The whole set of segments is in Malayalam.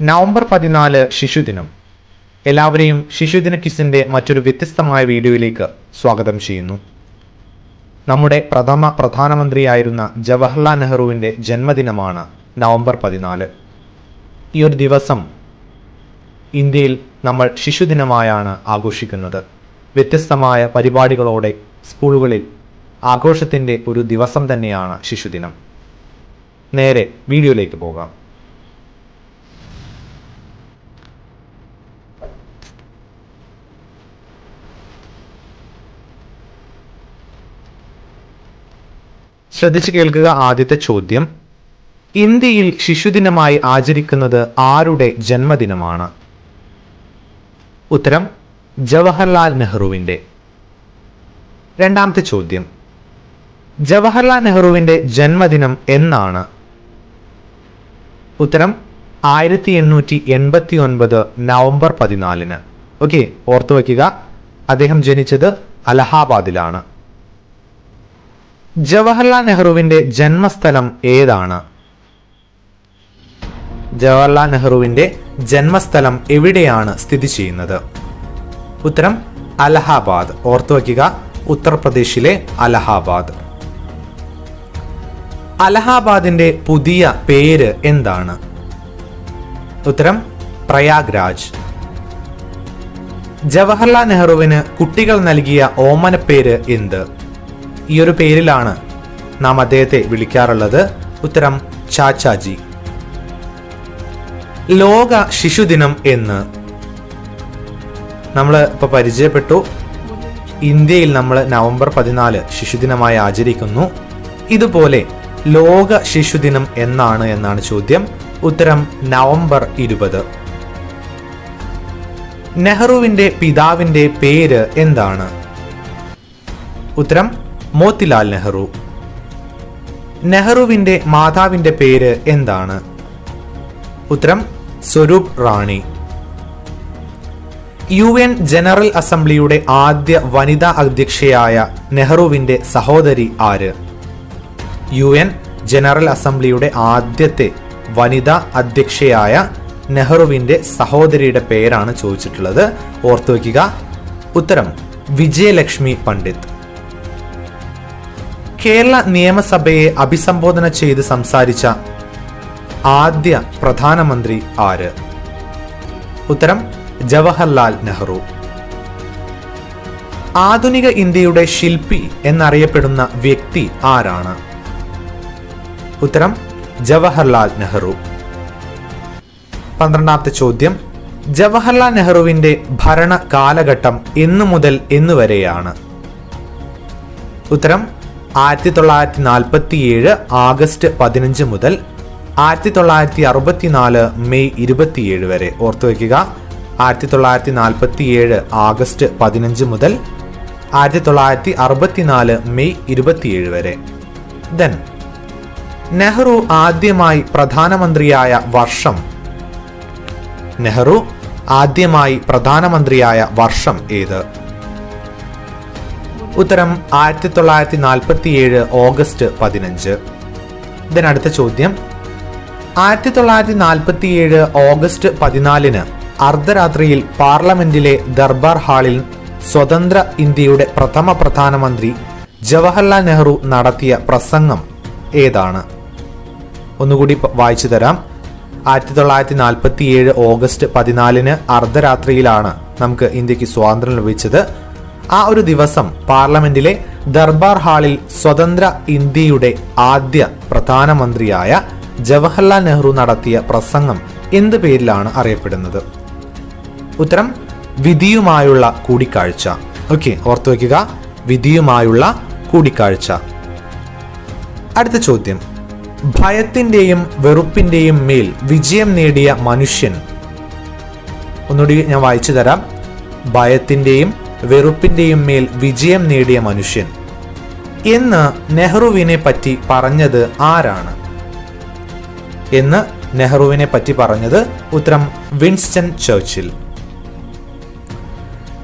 നവംബർ പതിനാല് ശിശുദിനം. എല്ലാവരെയും ശിശുദിന കിസിന്റെ മറ്റൊരു വ്യത്യസ്തമായ വീഡിയോയിലേക്ക് സ്വാഗതം ചെയ്യുന്നു. നമ്മുടെ പ്രഥമ പ്രധാനമന്ത്രിയായിരുന്ന ജവഹർലാൽ നെഹ്റുവിന്റെ ജന്മദിനമാണ് നവംബർ പതിനാല്. ഈ ഒരു ദിവസം ഇന്ത്യയിൽ നമ്മൾ ശിശുദിനമായാണ് ആഘോഷിക്കുന്നത്. വ്യത്യസ്തമായ പരിപാടികളോടെ സ്കൂളുകളിൽ ആഘോഷത്തിന്റെ ഒരു ദിവസം തന്നെയാണ് ശിശുദിനം. നേരെ വീഡിയോയിലേക്ക് പോകാം. ശ്രദ്ധിച്ചു കേൾക്കുക ആദ്യത്തെ ചോദ്യം. ഇന്ത്യയിൽ ശിശുദിനമായി ആചരിക്കുന്നത് ആരുടെ ജന്മദിനമാണ്? ഉത്തരം ജവഹർലാൽ നെഹ്റുവിന്റെ. രണ്ടാമത്തെ ചോദ്യം. ജവഹർലാൽ നെഹ്റുവിന്റെ ജന്മദിനം എന്നാണ്? ഉത്തരം ആയിരത്തി എണ്ണൂറ്റി എൺപത്തി ഒൻപത് നവംബർ പതിനാലിന്. ഓക്കെ ഓർത്തു വയ്ക്കുക അദ്ദേഹം ജനിച്ചത് അലഹാബാദിലാണ്. ജവഹർലാൽ നെഹ്റുവിന്റെ ജന്മസ്ഥലം ഏതാണ്? ജവഹർലാൽ നെഹ്റുവിന്റെ ജന്മസ്ഥലം എവിടെയാണ് സ്ഥിതി ചെയ്യുന്നത്? ഉത്തരം അലഹാബാദ്. ഓർത്തു വയ്ക്കുക ഉത്തർപ്രദേശിലെ അലഹാബാദ്. അലഹാബാദിന്റെ പുതിയ പേര് എന്താണ്? ഉത്തരം പ്രയാഗ്രാജ്. ജവഹർലാൽ നെഹ്റുവിന് കുട്ടികൾ നൽകിയ ഓമനപ്പേര് എന്ത്? ഈ ഒരു പേരിലാണ് നാം അദ്ദേഹത്തെ വിളിക്കാറുള്ളത്. ഉത്തരം ചാച്ചാജി. ലോക ശിശുദിനം എന്ന് നമ്മൾ ഇപ്പോൾ പരിചയപ്പെട്ടു. ഇന്ത്യയിൽ നമ്മൾ നവംബർ പതിനാല് ശിശുദിനമായി ആചരിക്കുന്നു. ഇതുപോലെ ലോക ശിശുദിനം എന്നാണ് എന്നാണ് ചോദ്യം. ഉത്തരം നവംബർ ഇരുപത്. നെഹ്റുവിന്റെ പിതാവിന്റെ പേര് എന്താണ്? ഉത്തരം മോത്തിലാൽ നെഹ്റു. നെഹ്റുവിന്റെ മാതാവിന്റെ പേര് എന്താണ്? ഉത്തരം Swarup Rani. U N general അസംബ്ലിയുടെ ആദ്യ വനിതാ അധ്യക്ഷയായ നെഹ്റുവിന്റെ സഹോദരി ആര്? യു എൻ ജനറൽ അസംബ്ലിയുടെ ആദ്യത്തെ വനിതാ അധ്യക്ഷയായ നെഹ്റുവിന്റെ സഹോദരിയുടെ പേരാണ് ചോദിച്ചിട്ടുള്ളത്. ഓർത്തു വയ്ക്കുക ഉത്തരം വിജയലക്ഷ്മി പണ്ഡിറ്റ്. കേരള നിയമസഭയെ അഭിസംബോധന ചെയ്ത് സംസാരിച്ച ആദ്യ പ്രധാനമന്ത്രി ആര്? ഉത്തരം ജവഹർലാൽ നെഹ്റു. ആധുനിക ഇന്ത്യയുടെ ശില്പി എന്നറിയപ്പെടുന്ന വ്യക്തി ആരാണ്? ഉത്തരം ജവഹർലാൽ നെഹ്റു. പന്ത്രണ്ടാമത്തെ ചോദ്യം ജവഹർലാൽ നെഹ്റുവിന്റെ ഭരണ കാലഘട്ടം എന്നു മുതൽ എന്നു വരെയാണ് ഉത്തരം ആയിരത്തി തൊള്ളായിരത്തി നാൽപ്പത്തി ഏഴ് ആഗസ്റ്റ് പതിനഞ്ച് മുതൽ ആയിരത്തി തൊള്ളായിരത്തി അറുപത്തിനാല് മെയ് ഇരുപത്തിയേഴ് വരെ. ഓർത്തു വയ്ക്കുക ആയിരത്തി തൊള്ളായിരത്തി നാൽപ്പത്തി ഏഴ് ആഗസ്റ്റ് പതിനഞ്ച് മുതൽ ആയിരത്തി തൊള്ളായിരത്തി അറുപത്തിനാല് മെയ് ഇരുപത്തിയേഴ് വരെ. ദെൻ നെഹ്റു ആദ്യമായി പ്രധാനമന്ത്രിയായ വർഷം. നെഹ്റു ആദ്യമായി പ്രധാനമന്ത്രിയായ വർഷം ഏത്? ഉത്തരം ആയിരത്തി തൊള്ളായിരത്തി നാൽപ്പത്തി ഏഴ് ഓഗസ്റ്റ് പതിനഞ്ച്. ഇതിനടുത്ത ചോദ്യം. ആയിരത്തി തൊള്ളായിരത്തി നാൽപ്പത്തി ഏഴ് ഓഗസ്റ്റ് പതിനാലിന് അർദ്ധരാത്രിയിൽ പാർലമെന്റിലെ ദർബാർ ഹാളിൽ സ്വതന്ത്ര ഇന്ത്യയുടെ പ്രഥമ പ്രധാനമന്ത്രി ജവഹർലാൽ നെഹ്റു നടത്തിയ പ്രസംഗം ഏതാണ്? ഒന്നുകൂടി വായിച്ചു തരാം. ആയിരത്തി തൊള്ളായിരത്തി നാൽപ്പത്തി ഏഴ് ഓഗസ്റ്റ് പതിനാലിന് അർദ്ധരാത്രിയിലാണ് നമുക്ക് ഇന്ത്യയ്ക്ക് സ്വാതന്ത്ര്യം ലഭിച്ചത്. ആ ഒരു ദിവസം പാർലമെന്റിലെ ദർബാർ ഹാളിൽ സ്വതന്ത്ര ഇന്ത്യയുടെ ആദ്യ പ്രധാനമന്ത്രിയായ ജവഹർലാൽ നെഹ്റു നടത്തിയ പ്രസംഗം എന്ത് പേരിലാണ് അറിയപ്പെടുന്നത്? ഉത്തരം വിധിയുമായുള്ള കൂടിക്കാഴ്ച. ഓക്കെ ഓർത്തു വയ്ക്കുക. വിധിയുമായുള്ള കൂടിക്കാഴ്ച. അടുത്ത ചോദ്യം. ഭയത്തിന്റെയും വെറുപ്പിന്റെയും മേൽ വിജയം നേടിയ മനുഷ്യൻ. ഒന്നുകൂടി ഞാൻ വായിച്ചു തരാം. ഭയത്തിന്റെയും വെറുപ്പിന്റെയും മേൽ വിജയം നേടിയ മനുഷ്യൻ. എന്ന് നെഹ്റുവിനെ പറ്റി പറഞ്ഞത് ആരാണ്? എന്ന് നെഹ്റുവിനെ പറ്റി പറഞ്ഞത് ഉത്തരം വിൻസ്റ്റൺ ചർച്ചിൽ.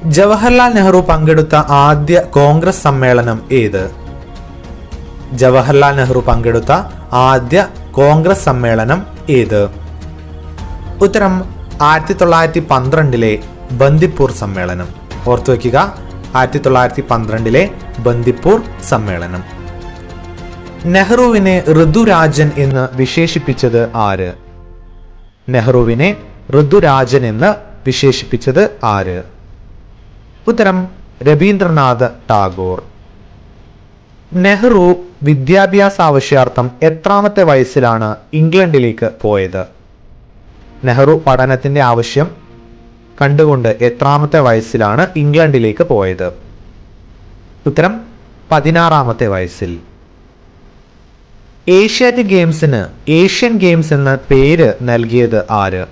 ജവഹർലാൽ നെഹ്റു പങ്കെടുത്ത ആദ്യ കോൺഗ്രസ് സമ്മേളനം ഏത്? ജവഹർലാൽ നെഹ്റു പങ്കെടുത്ത ആദ്യ കോൺഗ്രസ് സമ്മേളനം ഏത്? ഉത്തരം ആയിരത്തി തൊള്ളായിരത്തി പന്ത്രണ്ടിലെ ബന്ദിപ്പൂർ സമ്മേളനം. ഓർത്തു വയ്ക്കുക ആയിരത്തി തൊള്ളായിരത്തി പന്ത്രണ്ടിലെ ബന്ദിപ്പൂർ സമ്മേളനം. നെഹ്റുവിനെ ഋതുരാജൻ എന്ന് വിശേഷിപ്പിച്ചത് ആര്? നെഹ്റുവിനെ ഋതുരാജൻ എന്ന് വിശേഷിപ്പിച്ചത് ആര്? ഉത്തരം രവീന്ദ്രനാഥ് ടാഗോർ. നെഹ്റു വിദ്യാഭ്യാസ ആവശ്യാർത്ഥം എത്രാമത്തെ വയസ്സിലാണ് ഇംഗ്ലണ്ടിലേക്ക് പോയത്? നെഹ്റു പഠനത്തിന്റെ ആവശ്യം കണ്ടുകൊണ്ട് എത്രാമത്തെ വയസ്സിലാണ് ഇംഗ്ലണ്ടിലേക്ക് പോയത്? ഉത്തരം പതിനാറാമത്തെ വയസ്സിൽ. ഏഷ്യാറ്റിക് ഗെയിംസിന് ഏഷ്യൻ ഗെയിംസ് എന്ന പേര് നൽകിയത് ആര്?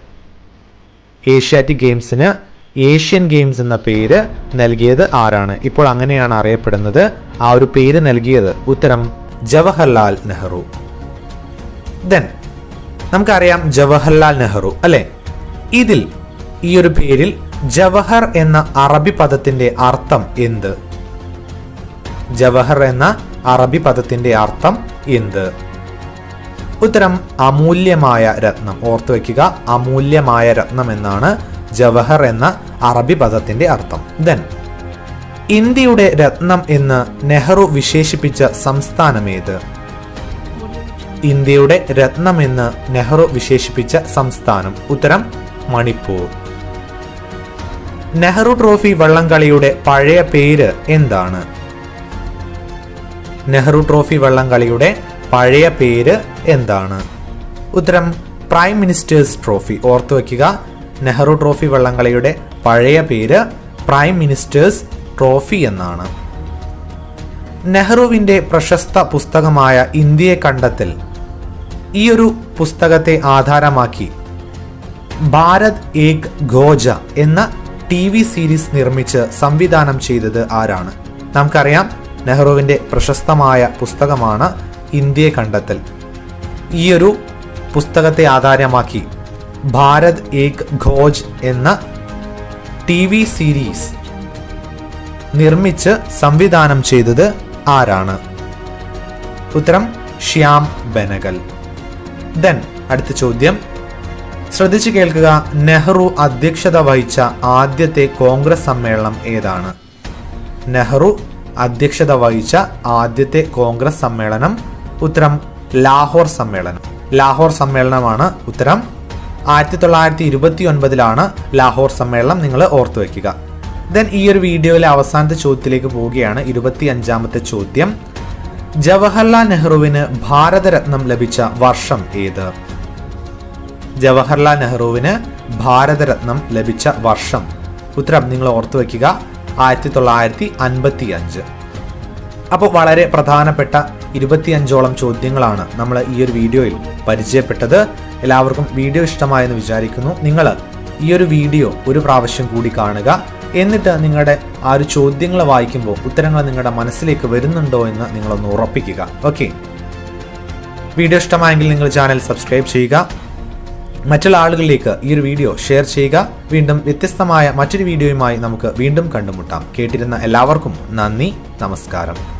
ഏഷ്യാറ്റിക് ഗെയിംസിന് ഏഷ്യൻ ഗെയിംസ് എന്ന പേര് നൽകിയത് ആരാണ്? ഇപ്പോൾ അങ്ങനെയാണ് അറിയപ്പെടുന്നത്. ആ ഒരു പേര് നൽകിയത് ഉത്തരം ജവഹർലാൽ നെഹ്റു. ദെൻ നമുക്കറിയാം ജവഹർലാൽ നെഹ്റു അല്ലെ? ഇതിൽ ഈ ഒരു പേരിൽ ജവഹർ എന്ന അറബി പദത്തിന്റെ അർത്ഥം എന്ത്? ജവഹർ എന്ന അറബി പദത്തിന്റെ അർത്ഥം എന്ത്? ഉത്തരം അമൂല്യമായ രത്നം. ഓർത്തു വയ്ക്കുക അമൂല്യമായ രത്നം എന്നാണ് ജവഹർ എന്ന അറബി പദത്തിന്റെ അർത്ഥം. ദെൻ ഇന്ത്യയുടെ രത്നം എന്ന് നെഹ്റു വിശേഷിപ്പിച്ച സംസ്ഥാനമേത് ഇന്ത്യയുടെ രത്നം എന്ന് നെഹ്റു വിശേഷിപ്പിച്ച സംസ്ഥാനം. ഉത്തരം മണിപ്പൂർ. നെഹ്റു ട്രോഫി വള്ളംകളിയുടെ പഴയ പേര് എന്താണ്? നെഹ്റു ട്രോഫി വള്ളംകളിയുടെ പഴയ പേര് എന്താണ്? ഉത്തരം പ്രൈം മിനിസ്റ്റേഴ്സ് ട്രോഫി ഓർത്തു വയ്ക്കുക നെഹ്റു ട്രോഫി വള്ളംകളിയുടെ പഴയ പേര് പ്രൈം മിനിസ്റ്റേഴ്സ് ട്രോഫി എന്നാണ്. നെഹ്റുവിന്റെ പ്രശസ്ത പുസ്തകമായ ഇന്ത്യയെ കണ്ടെത്തൽ. ഈ ഒരു പുസ്തകത്തെ ആധാരമാക്കി ഭാരത് ഏക് ഗോജ എന്ന ടി വി സീരീസ് നിർമ്മിച്ച് സംവിധാനം ചെയ്തത് ആരാണ്? നമുക്കറിയാം നെഹ്റുവിന്റെ പ്രശസ്തമായ പുസ്തകമാണ് ഇന്ത്യയെ കണ്ടെത്തൽ. ഈയൊരു പുസ്തകത്തെ ആധാരമാക്കി ഭാരത് ഏക് ഘോജ് എന്ന ടി വി സീരീസ് നിർമ്മിച്ച് സംവിധാനം ചെയ്തത് ആരാണ്? ഉത്തരം ശ്യാം ബെനഗൽ. ദെൻ അടുത്ത ചോദ്യം. ശ്രദ്ധിച്ചു കേൾക്കുക നെഹ്റു അധ്യക്ഷത വഹിച്ച ആദ്യത്തെ കോൺഗ്രസ് സമ്മേളനം ഏതാണ്? നെഹ്റു അധ്യക്ഷത വഹിച്ച ആദ്യത്തെ കോൺഗ്രസ് സമ്മേളനം ഉത്തരം ലാഹോർ സമ്മേളനം. ലാഹോർ സമ്മേളനമാണ് ഉത്തരം. ആയിരത്തി തൊള്ളായിരത്തി ഇരുപത്തി ഒൻപതിലാണ് ലാഹോർ സമ്മേളനം നിങ്ങൾ ഓർത്തു വയ്ക്കുക ദെൻ ഈ ഒരു വീഡിയോയിലെ അവസാനത്തെ ചോദ്യത്തിലേക്ക് പോവുകയാണ്. ഇരുപത്തി അഞ്ചാമത്തെ ചോദ്യം. ജവഹർലാൽ നെഹ്റുവിന് ഭാരതരത്നം ലഭിച്ച വർഷം ഏത്? ജവഹർലാൽ നെഹ്റുവിന് ഭാരതരത്നം ലഭിച്ച വർഷം. ഉത്തരം നിങ്ങൾ ഓർത്തു വയ്ക്കുക. ആയിരത്തി തൊള്ളായിരത്തി അൻപത്തി അഞ്ച് അപ്പോൾ വളരെ പ്രധാനപ്പെട്ട ഇരുപത്തിയഞ്ചോളം ചോദ്യങ്ങളാണ് നമ്മൾ ഈ ഒരു വീഡിയോയിൽ പരിചയപ്പെട്ടത്. എല്ലാവർക്കും വീഡിയോ ഇഷ്ടമായെന്ന് വിചാരിക്കുന്നു. നിങ്ങൾ ഈ ഒരു വീഡിയോ ഒരു പ്രാവശ്യം കൂടി കാണുക. എന്നിട്ട് നിങ്ങളുടെ ആ ഒരു ചോദ്യങ്ങൾ വായിക്കുമ്പോൾ ഉത്തരങ്ങൾ നിങ്ങളുടെ മനസ്സിലേക്ക് വരുന്നുണ്ടോ എന്ന് നിങ്ങളൊന്ന് ഉറപ്പിക്കുക. ഓക്കെ. വീഡിയോ ഇഷ്ടമായെങ്കിൽ നിങ്ങൾ ചാനൽ സബ്സ്ക്രൈബ് ചെയ്യുക. മറ്റുള്ള ആളുകളിലേക്ക് ഈ ഒരു വീഡിയോ ഷെയർ ചെയ്യുക. വീണ്ടും വ്യത്യസ്തമായ മറ്റൊരു വീഡിയോയുമായി നമുക്ക് വീണ്ടും കണ്ടുമുട്ടാം. കേട്ടിരുന്ന എല്ലാവർക്കും നന്ദി നമസ്കാരം.